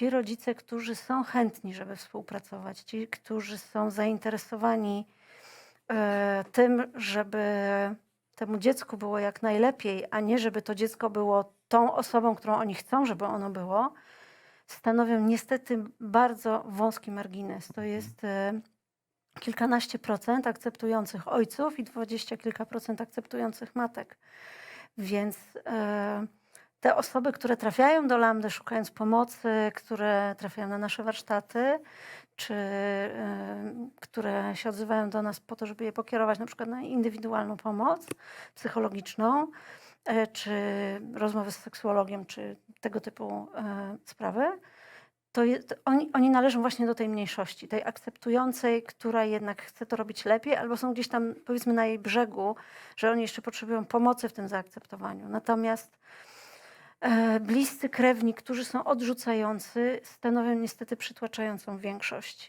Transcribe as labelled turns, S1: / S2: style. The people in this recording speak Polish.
S1: ci rodzice, którzy są chętni, żeby współpracować, ci, którzy są zainteresowani e, tym, żeby temu dziecku było jak najlepiej, a nie żeby to dziecko było tą osobą, którą oni chcą, żeby ono było, stanowią niestety bardzo wąski margines. To jest e, kilkanaście procent akceptujących ojców i dwadzieścia kilka procent akceptujących matek. Więc e, te osoby, które trafiają do Lambda szukając pomocy, które trafiają na nasze warsztaty, czy e, które się odzywają do nas po to, żeby je pokierować na przykład na indywidualną pomoc psychologiczną, e, czy rozmowy z seksuologiem, czy tego typu e, sprawy, to jest, oni, oni należą właśnie do tej mniejszości, tej akceptującej, która jednak chce to robić lepiej, albo są gdzieś tam powiedzmy na jej brzegu, że oni jeszcze potrzebują pomocy w tym zaakceptowaniu. Natomiast bliscy krewni, którzy są odrzucający, stanowią niestety przytłaczającą większość.